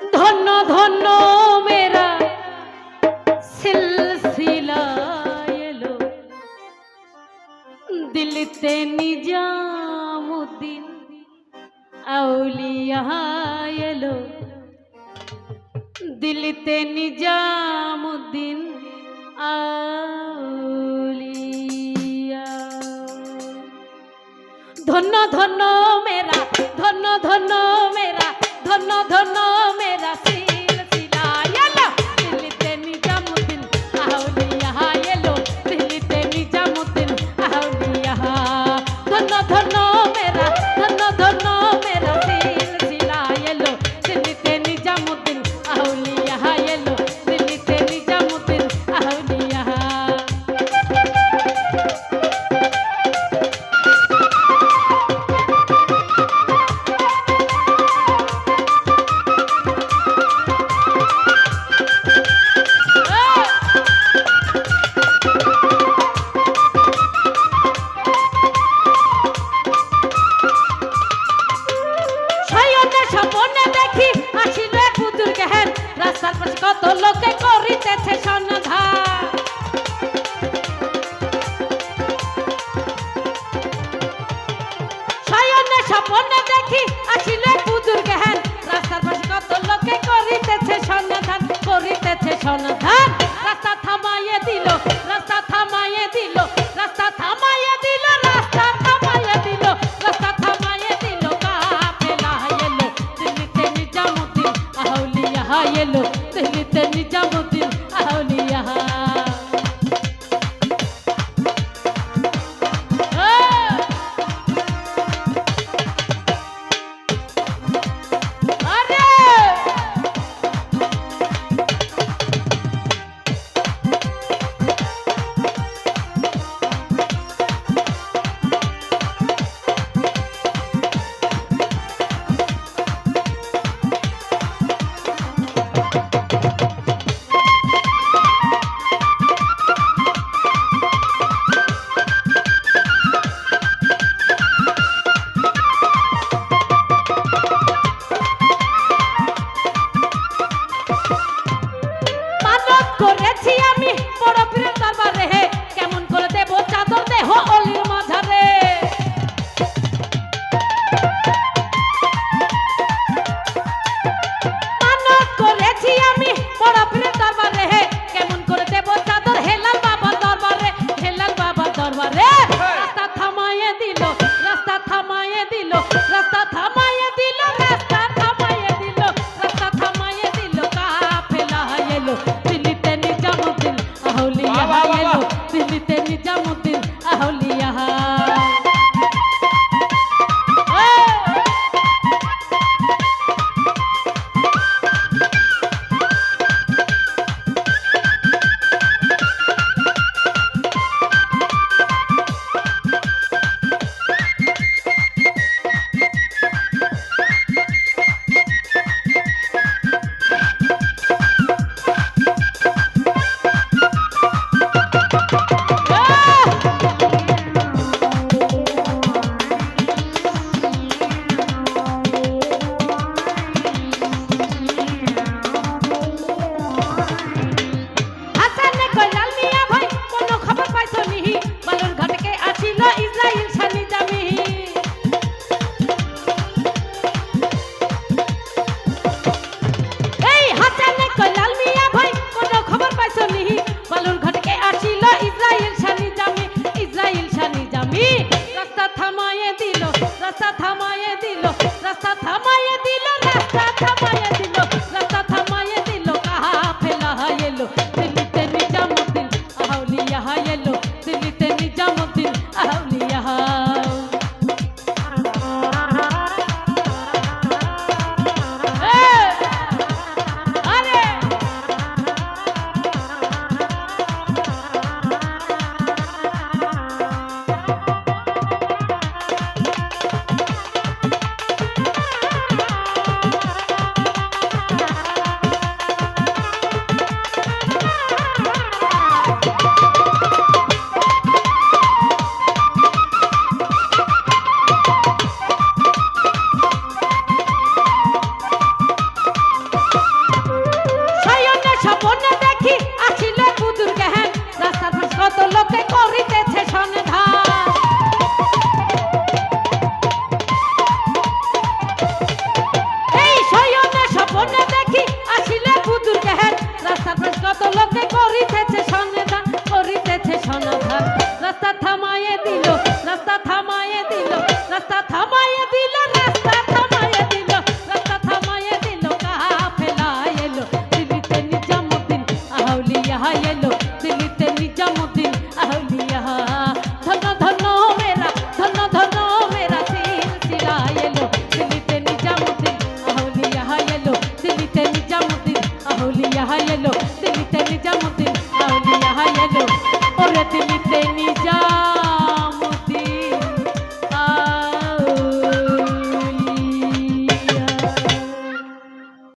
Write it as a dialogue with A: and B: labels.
A: ধন্য ধন্য মেরা সিলসিলা এলো। দিলতে নিজামুদ্দিন আউলিয়া। ধন্য ধন্য মেরা ধন্য ধন্য bailarlo. Thank you. Thank you স্বামী, রাস্তা থামায়ে দিল, রাস্তা থামায়ে দিল, রাস্তা থামায়ে দিল, রাস্তা থামায়ে দিল, রাস্তা থামায়ে দিল কাহা ফেলা এলো দিল্লিতে নিজামুদ্দিন আহাউলিয়া এলো।